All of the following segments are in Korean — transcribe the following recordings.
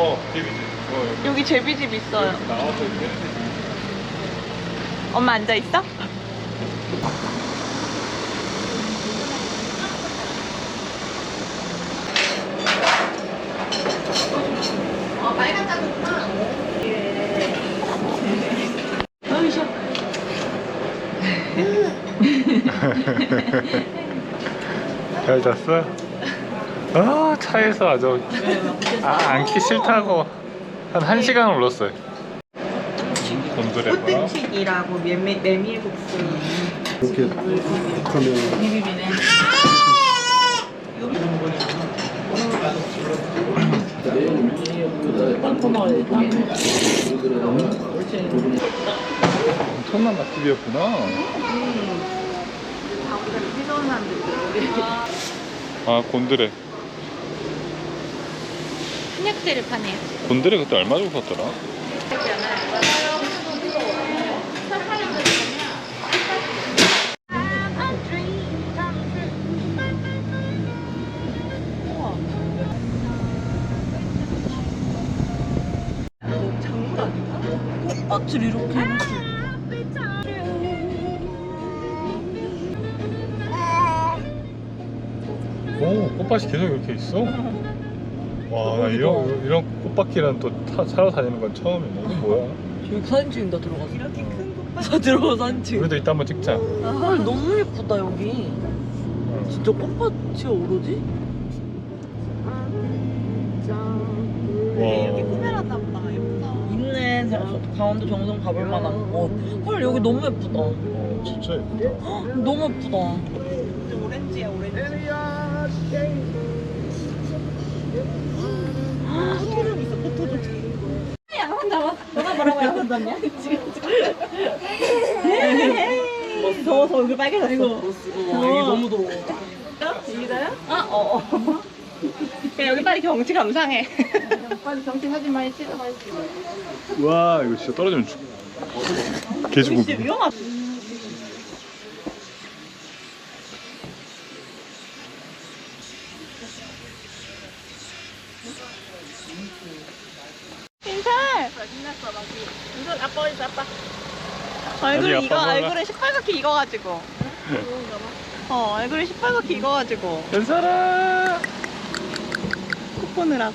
어, 데뷔지. 어, 여기 여기 제비집 있어요. 나와서 이렇게. 엄마 앉아 있어? 잘 잤어? 아, 차에서 아주 아, 앉기 싫다고 한 1시간 올랐어요. 곤드레 호떡튀기라고 메밀, 메밀국수. 이렇게 하면 비비비네. 엄청난 맛집이었구나. 사람들 아, 곤드레. 한약재를 파네요. 곤드레 그때 얼마 주고 샀더라? 장물 아닌가? 꽃밭을 이렇게. 오, 꽃밭이 계속 이렇게 있어? 와, 나 이런, 이런 꽃밭길은 또 타, 차로 다니는 건 처음이네. 이게 뭐야? 여기 사진 찍는다 들어가서 이렇게 큰 꽃밭. 사 들어가 사진 찍 우리도 이따 한번 찍자. 헐 너무 예쁘다 여기 응. 진짜 꽃밭이 오로지? 여기 와. 꾸며놨나 보다. 예쁘다. 있네 제가 강원도 정선 가볼 만한 거헐 여기 너무 예쁘다 어, 진짜 예쁘다. 헉, 너무 예쁘다 좀 오렌지야, 오렌지. 포토존 경치 감상해. 빨리 경치 사진 많이 찍어. 와, 이거 진짜 떨어지면 죽. 개죽음. 인살! 신났어, 막이. 인살, 아빠 어디 있어, 아빠? 얼굴 아니, 이거, 아빠? 얼굴에 시뻘겋게 익어가지고. 어, 얼굴에 시뻘겋게 익어가지고. 연사라! 코 보느라.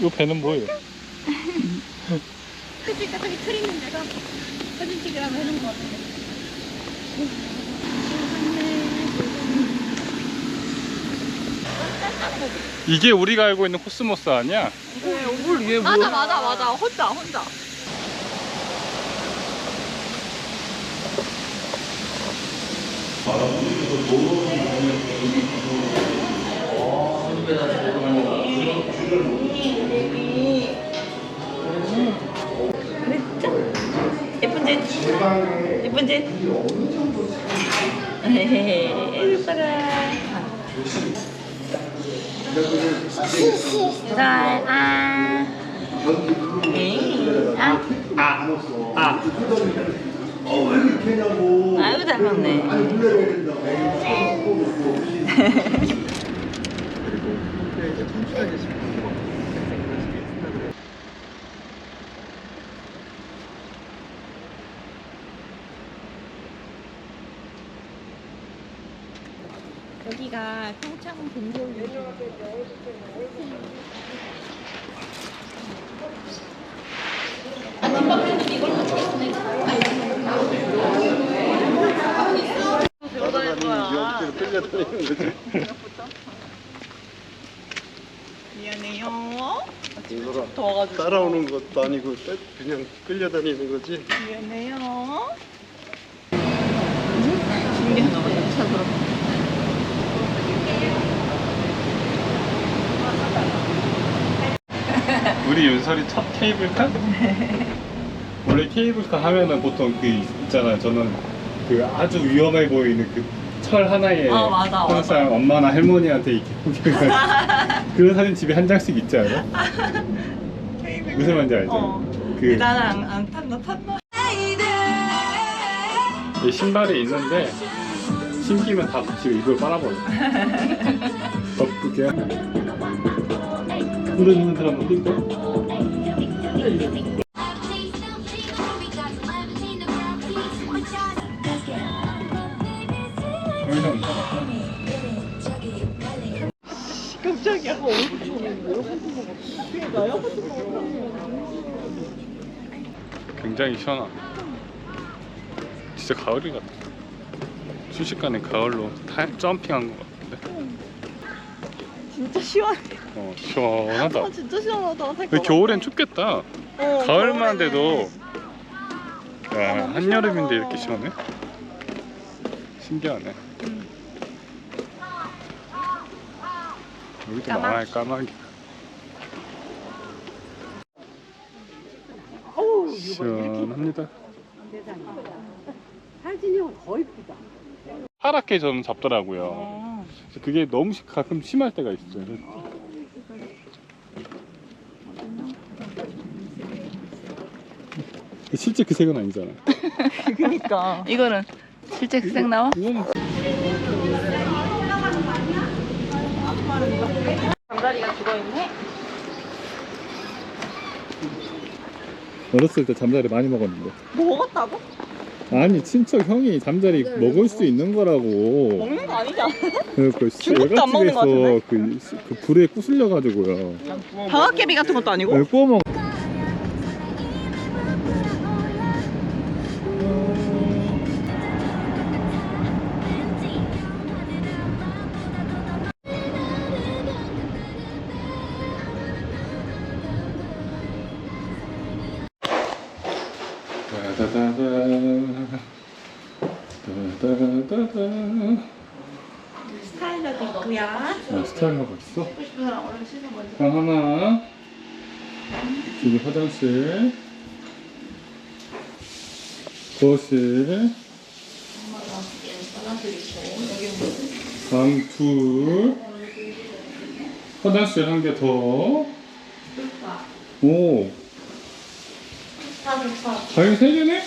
이 배는 뭐예요? 그러니까 저기 틀 있는 데서 사진 찍으라고 해놓은 거 같은데. 이게 우리가 알고 있는 코스모스 아니야? 얼굴 위에 맞아, 뭐야 맞아, 맞아. 혼자, 혼자. 예쁜 짓. 예쁜 짓. 에헤헤, 예뻐라. 잘, 아. 에이, 아. 아, 아유, 잘 먹네. 여기가 평창. 끌려다니는 거지. 미안해요. 이거라 더워가지고. 따라오는 것도 아니고 빼- 그냥 끌려다니는 거지. 미안해요. 준비하나 보다. 찾으러. 우리 윤설이 첫 케이블카? 원래 케이블카 하면은 보통 그 있잖아요. 저는 그 아주 위험해 보이는 그 철 하나에 아, 맞아, 항상 엄마나 할머니한테 이렇게 포기해가지고 그런 사진 집에 한 장씩 있지 않아? 무슨 말인지 알죠? 어. 그 나는 안, 안 탔나 탔나? 이 신발이 있는데 신기면 다 같이 이걸 빨아버려. 덮게. 노래 듣는 사람 어떨 까 깜짝이야. 굉장히 시원하다. 진짜 가을이 같다. 순식간에 가을로 타, 점핑한 것 같은데. 진짜 시원해. 어, 시원하다. 아, 진짜 시원하다. 근데 겨울엔 춥겠다. 어, 가을만 겨울에는 돼도 야, 너무 한여름인데. 이렇게 시원해? 신기하네. 여기도 까마귀. 많아요, 까마귀. 어우, 시원합니다. 사진이 거의 크다. 파랗게 저는 잡더라고요. 그래서 그게 너무 시- 가끔 심할 때가 있어요. 실제 그 색은 아니잖아. 그니까. 이거는 실제 그 색 나와? 이거는 잠자리가 죽어있네? 어렸을 때 잠자리 많이 먹었는데. 먹었다고? 아니 친척 형이 잠자리 먹을 수 있는 거라고. 먹는 거 아니잖아. 그 중국도 안 먹는 거 같은데? 그, 그 불에 부술려 가지고요. 방학개비 같은 것도 아니고? 구워 먹. 스타일러도 있고요. 아, 스타일 하고 있어? 방 하나. 여기 화장실. 거실. 방 둘. 화장실 한 개 더. 오. 방이 세 개네?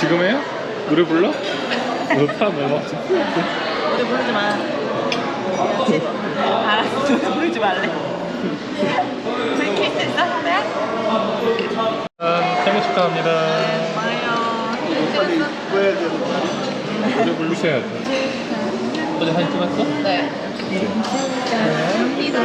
지금 해요? 노래 불러? 너타 먹어. 노래 부르지 마. 알았어. 노래 부르지 말래. 저희 케이스 있어? 하나야? 생일 축하합니다. 고마워요. 빨리 구해야 되는 노래 부르셔야죠. 어제 사진 찍었어? 네. 운전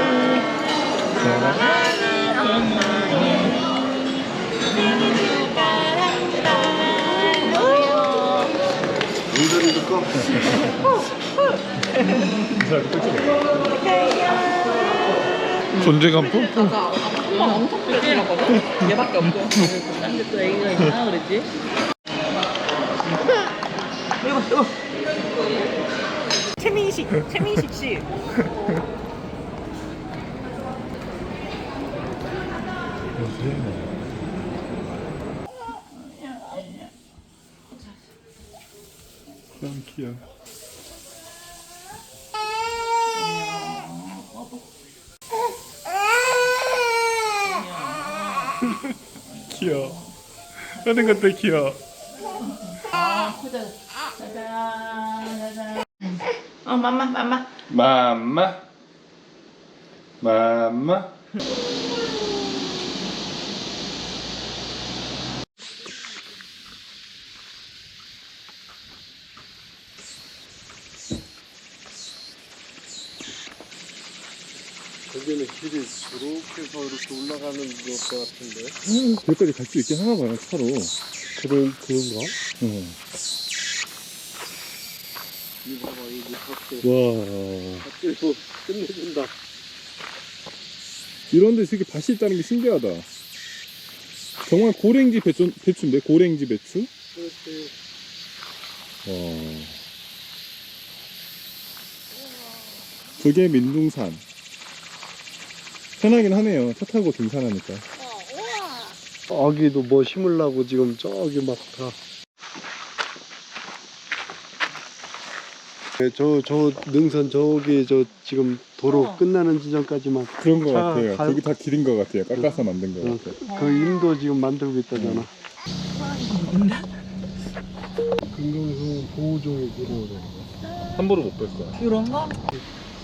도 꺼. 존재감 뿜뿜. 엄청 들었거든? 얘밖에 없고. 딴데 또 애기가 있나 그랬지? 이거, 이거. 최민식, 최민식 씨. 귀여워. 하는 것도 귀여워. 어, 맘마, 맘마. 맘마. 맘마. 길이 이렇게 해서 이렇게 올라가는 것 같은데. 여기까지 갈 수 있긴 하나 봐요, 차로. 그런 그런가? 응. 이거 봐봐 여기 닭들 와 이거 끝내준다 이런 데서 이렇게 밭이 있다는 게 신기하다 정말 고랭지 배추, 배추인데 고랭지 배추 그렇지 와 저게 민둥산 편하긴 하네요. 차 타고 등산하니까. 아기도 뭐 심으려고 지금 저기 막 다. 네, 저, 저 능선 저기 저 지금 도로 어. 끝나는 지점까지만 그런 거 차 같아요. 갈- 저기 다 길인 거 같아요. 깎아서 만든 거 어, 같아요. 그 임도 지금 만들고 있다잖아. 금강송 보호종이 들어오래 함부로 못뺄 거야. 그런가?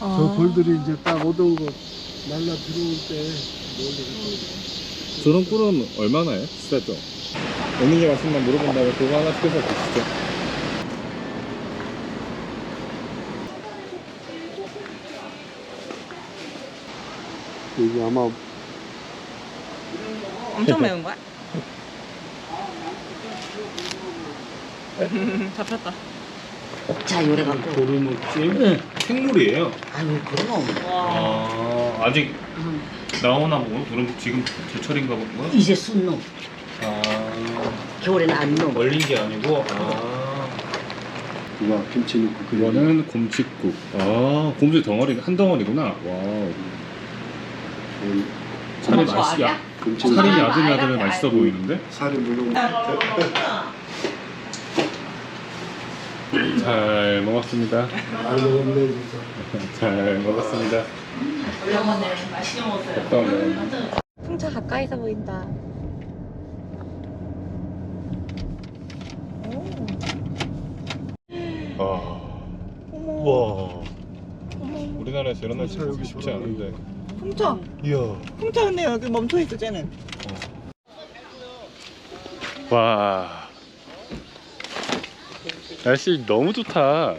아. 저 벌들이 이제 딱 오던 거 날라 들어올 때 저런 꿀은 얼마나요? 비싸죠? 어느 게 맛있나 물어본 다음에 그거 하나 시켜서 드시죠 여기 아마 엄청 매운 거야? 잡혔다. 자, 요래 갖고. 도루묵찜 생물이에요. 아유, 그럼. 아 아직 나오나 보고? 도루묵 지금 제철인가 본가? 이제 순놈. 아. 겨울에는 안 넣어. 얼린 게 아니고? 아. 이거 김치 넣고 그냥 이거는 곰칫국. 아 곰치 덩어리 한 덩어리구나. 와 음, 살이 저거 맛이 아니야? 야 김치 살이 아, 야들야들 알겠다, 맛있어 보이는데? 살이 물론 잘 먹었습니다 안 먹었네 진짜 잘 먹었습니다 오랜만에 맛있게 먹었어요. 어떤 풍차 가까이서 보인다. 아, 와. 우리나라에서 이런 날 찍기 쉽지 않은데. 풍차. 이야. 풍차 근데 여기 멈춰 있어 쟤는. 와. 날씨 너무 좋다.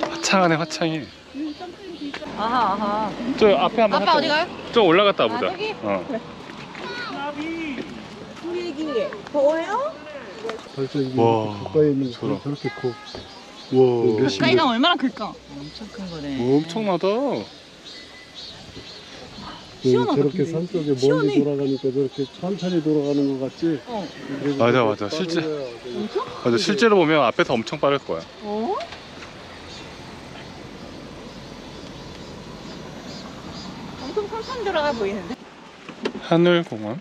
화창하네, 화창해. 아하 아하. 저 앞에 한번 아빠 어디 가요? 저 올라갔다 아, 보자. 저기? 어. 더워요? 벌써 이게 와, 가까이 있는 저런. 거 저렇게 커 와. 가까이 가면 얼마나 클까? 엄청 큰 거네. 엄청나다. 시원하다, 저렇게 근데. 산 쪽에 멀리 시원해. 돌아가니까 저렇게 천천히 돌아가는 것 같지? 어. 맞아, 저렇게 맞아. 빠른 실제- 거야, 저기. 맞아, 실제로 보면 앞에서 엄청 빠를 거야. 어? 엄청 천천히 들어가 보이는데? 하늘공원.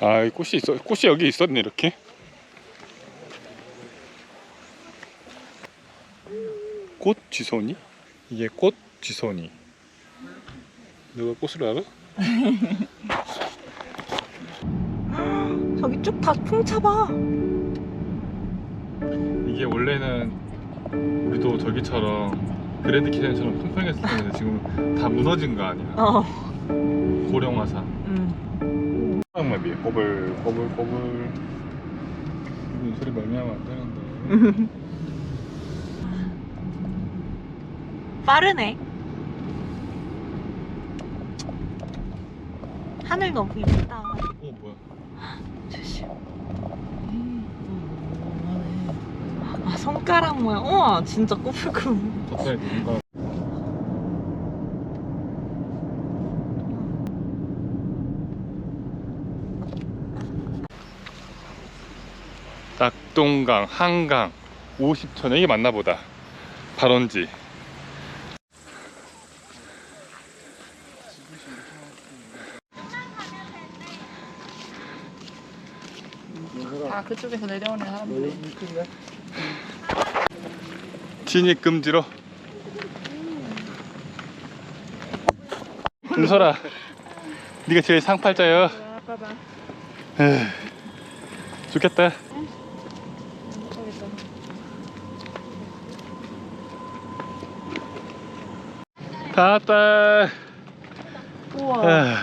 아, 이 꽃이 있어. 꽃이 여기 있었네, 이렇게. 꽃 지소니? 이게 꽃 지소니. 누가 꽃을 알아? 저기 쭉 다 풍차 봐. 이게 원래는 우리도 저기처럼 그랜드 키전처럼 평평했을 텐데 지금 다 무너진 거 아니야? 어. 고령화산. 음. 사랑만 비해 꼬불 꼬불 꼬불 소리 멀미하면 안 되는데 빠르네. 하늘 너무 이쁘다. 어 뭐야 조심. 아 손가락 모양. 우와 진짜 꼬불꼬불. 갑자기 낙동강 한강 50천 이게 맞나 보다 발원지 그쪽에서 내려오는 사람들. 진입 금지로 은솔아 네가 제일 상팔자여. 에휴, 좋겠다 다 왔다 우와. 에휴,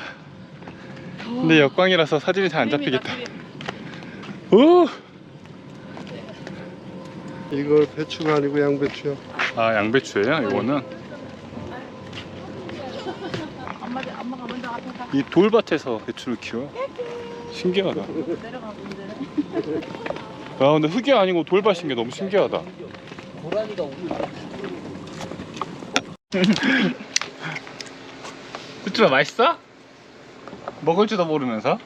근데 역광이라서 사진이 잘 안 잡히겠다 오! 이거 배추가 아니고 양배추야 아 양배추예요 이거는. 이 돌밭에서 배추를 키워. 신기하다. 아 근데 흙이 아니고 돌밭인 게 너무 신기하다. 고라니가 우리 후추가 맛있어? 먹을 줄도 모르면서?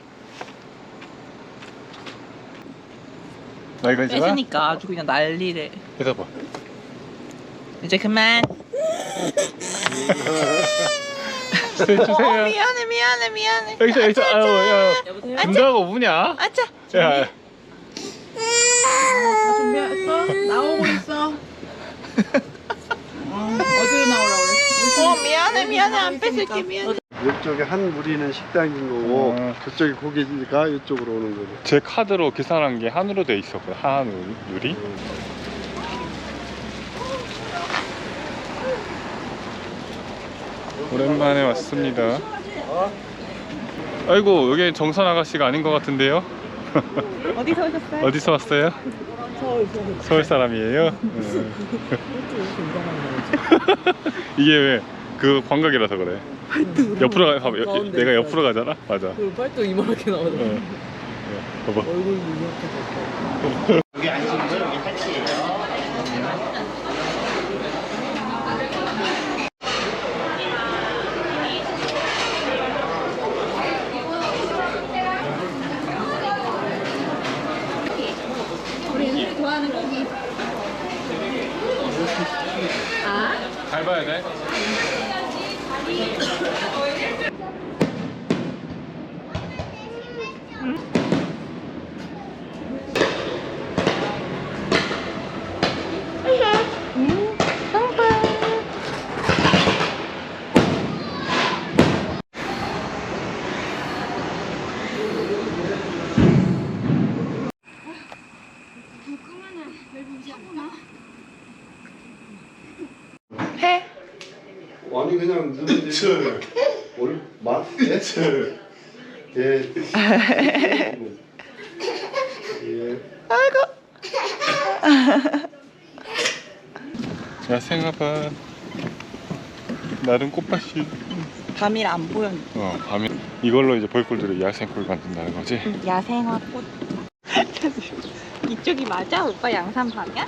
나 이거 있잖아. 뺏으니까 아주 그냥 난리래. 이거 봐. 이제 그만. 주세요. 주세요. 미안해 미안해 미안해. 여기서 여기서 아유 야. 여보세요? 준다고 우냐? 아차. 야. 다 준비했어? 나오고 있어. 어, 어디로 나오라고 그래? 어 미안해 미안해 안 뺏을게 미안해. 이쪽에 한 무리는 식당인 거고 음. 저쪽에 고기가 이쪽으로 오는 거죠. 제 카드로 계산한 게 한으로 돼 있었거든. 한우리. 오랜만에 왔습니다. 아이고 여기 정선 아가씨가 아닌 것 같은데요? 어디서 오셨어요? 어디서 왔어요? 서울 사람이에요. 음. 이게 왜 그 광각이라서 그래. 옆으로 가, 봐봐. 여- 가운데 내가. 옆으로 가잖아. 맞아. 그 팔뚝 이만하게 나오잖아. 어. 어, 봐봐. 얼굴 이렇게 됐다. 잘 봐야 돼. 아니 그냥 누르지. 올 맛? 예. 예. 예. 야생화밭. 나름 꽃밭이. 밤이라 안 보여. 어, 밤에 이걸로 이제 벌꿀들이 야생꿀 만든다는 거지. 야생화 꽃. 이쪽이 맞아? 오빠 양산 방향?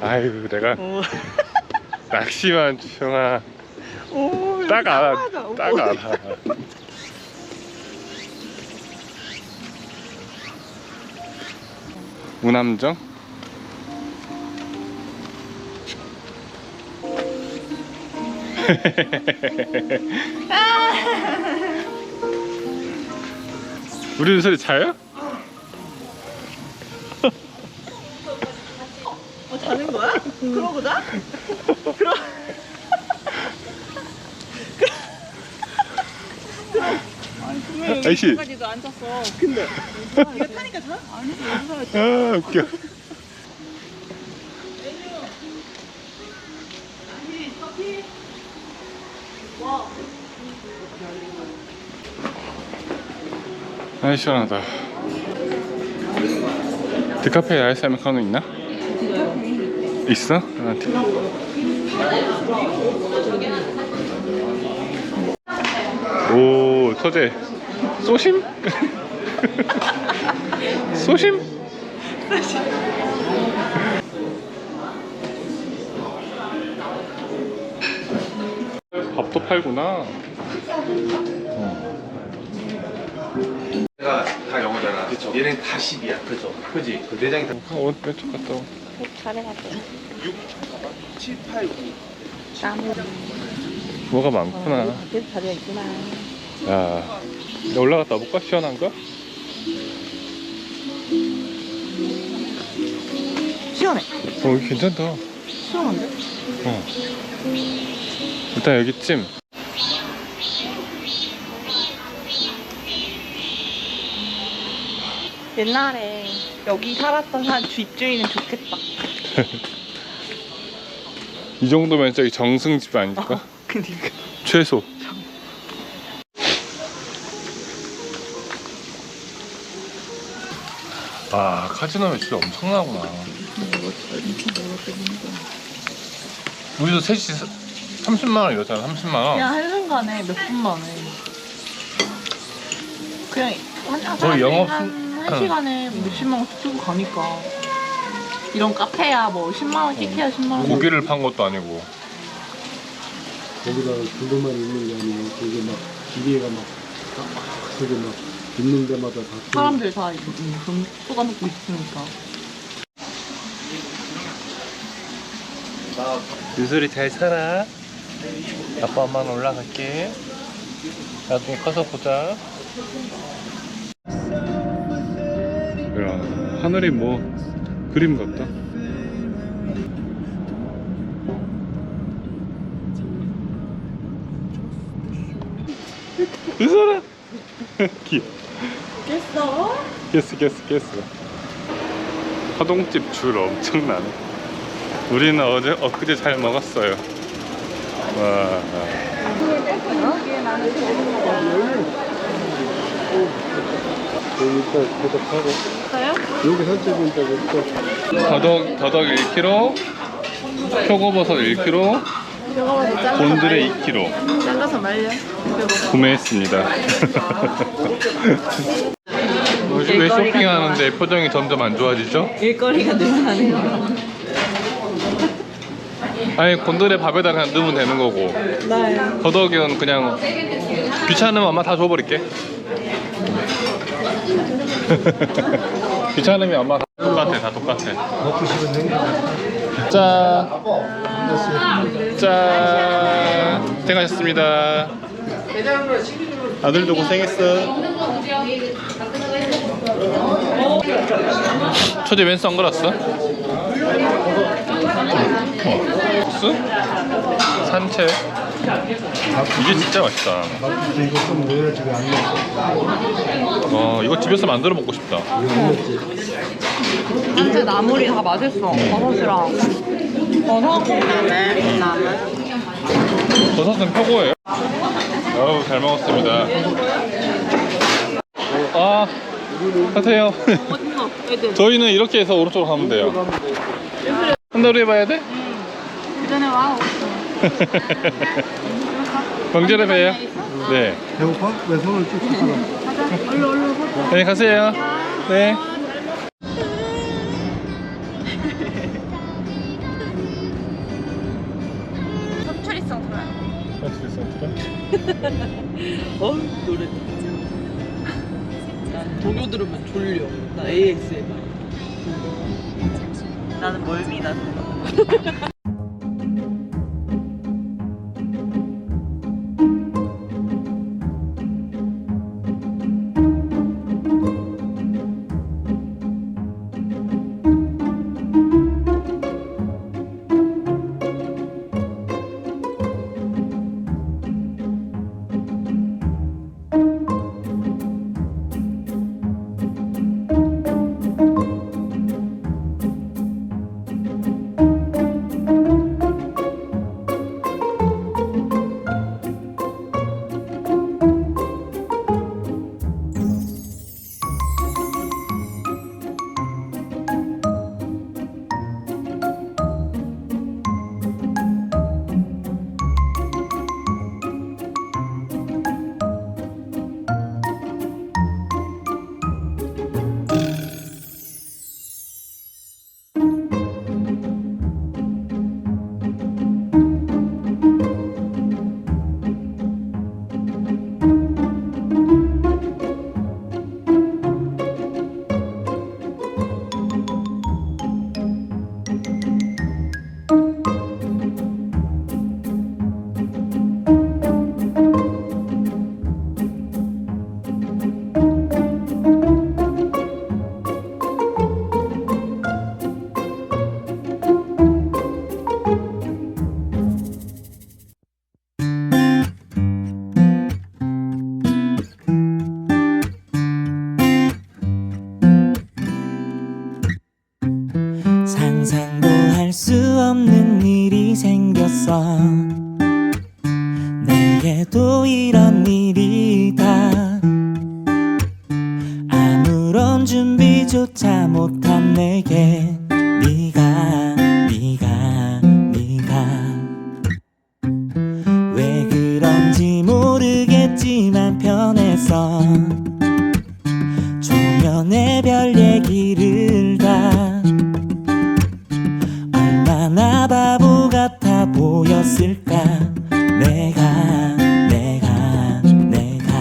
아유, 내가 오. 낚시만 오. 딱 알아. 딱 알아. 우남정? 우리 소리 자요? 어, 자는 거야? 그러고 자? 그럼. 아니, 아이씨. 안 잤어. 근데. 이거 타니까 자? 아니, 여기서 아 웃겨 아 시원하다 디카페에 아이스 아메리카노 있나? 있어? 오 서재 쏘심? 쏘심? 밥도 팔구나. 얘가 다 영어잖아. 그쵸. 얘는 다 10이야. 그죠. 그지. 그 내장이 다 어, 왼쪽 갔다 와. 잘해가지고. 7, 8, 9. 나무. 뭐가 많구나. 밖에서 자리가 있구나. 야, 야, 올라갔다 볼까? 시원한가? 시원해. 어, 여기 괜찮다. 시원한데? 어. 일단 여기 찜. 옛날에 여기 살았던 한 집주인은 좋겠다. 이 정도면 저기 정승집 아닐까? 그니까. 최소. 아, 카지노 매출 엄청나구나. 우리도 셋이 30만 원 이러잖아 30만 원 그냥 한순간에 몇 분 만에. 그냥 한, 한, 거의 영업 한, 수- 한 시간에 몇십만 원씩 쓰고 가니까. 이런 카페야 뭐 10만 원씩 해야 10만 원. 고기를 판 것도 아니고. 거기다가 그것만 있는 게 아니고 그게 막 기계가 막 그게 막 있는 데마다 다 사람들 다돈 쏟아놓고 있으니까. 유솔이 잘 살아. 아빠 엄마는 올라갈게. 나중에 커서 보자. 야 하늘이 뭐 그림 같다. 유솔아 귀여워. 깼어? 깼어 깼어 깼어. 화동집 줄 엄청나네. 우리는 어제 엊그제 잘 먹었어요. 와. 여기 일단 계속 하고 여기 산책은 또 더덕 더덕 1kg, 표고버섯 1kg, 곤드레 2kg 잘라서 말려. 구매했습니다. 왜 쇼핑하는데 표정이 점점 안 좋아지죠? 일거리가 늘어나네요. 아니 곤드레 밥에다 그냥 넣으면 되는 거고 네. 더덕은 그냥 귀찮으면 엄마 다 줘버릴게. 귀찮으면 엄마 다 똑같아, 다 똑같아. 먹고 싶은 생각 짠. 짠. 고생하셨습니다. 아들도 고생했어. 초대 웬 선글라스? 국수? 산채? 이게 진짜 맛있다. 이거 좀 넣어야지 왜안 넣어 어, 이거 집에서 만들어 먹고 싶다. 산채 나물이 다 맛있어. 버섯이랑. 버섯 콩나물, 나물. 버섯은 표고예요. 어우 잘 먹었습니다. 아 하세요. 저희는 이렇게 해서 오른쪽으로 가면 돼요. 한다로 해봐야 돼? 그 전에 와. 명절에 봬요. 네. 배고파? 왜 손을 쭉 뻗어 네 가세요. 네. 섭취리성 들어요. 어? 노래 진짜. 난 동요 들으면 졸려. 나 ASMR. 나는 멀미 나는 해서 조면의 별 얘기를 다 얼마나 바보 같아 보였을까? 내가 내가 내가.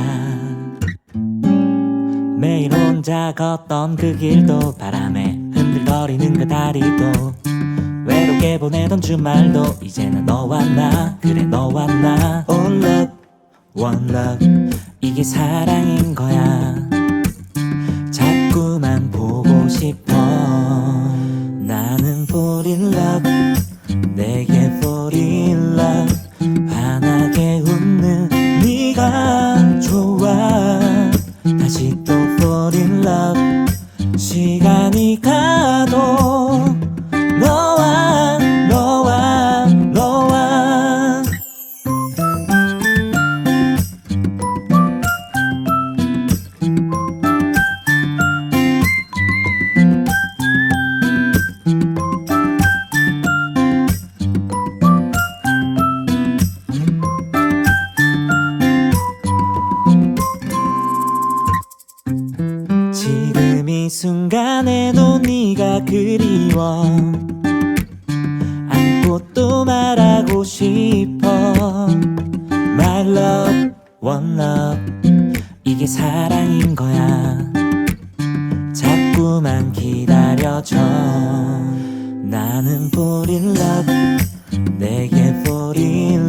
매일 혼자 걷던 그 길도 바람에 흔들거리는 그 다리도 외롭게 보내던 주말도 이제는 너와 나 그래 너와 나. One love. 이게 사랑인 거야. 자꾸만 보고 싶어. 나는 fall in love 내게 fall in love. 환하게 웃는 네가 좋아. 다시 또 fall in love. 시간이 가도 In.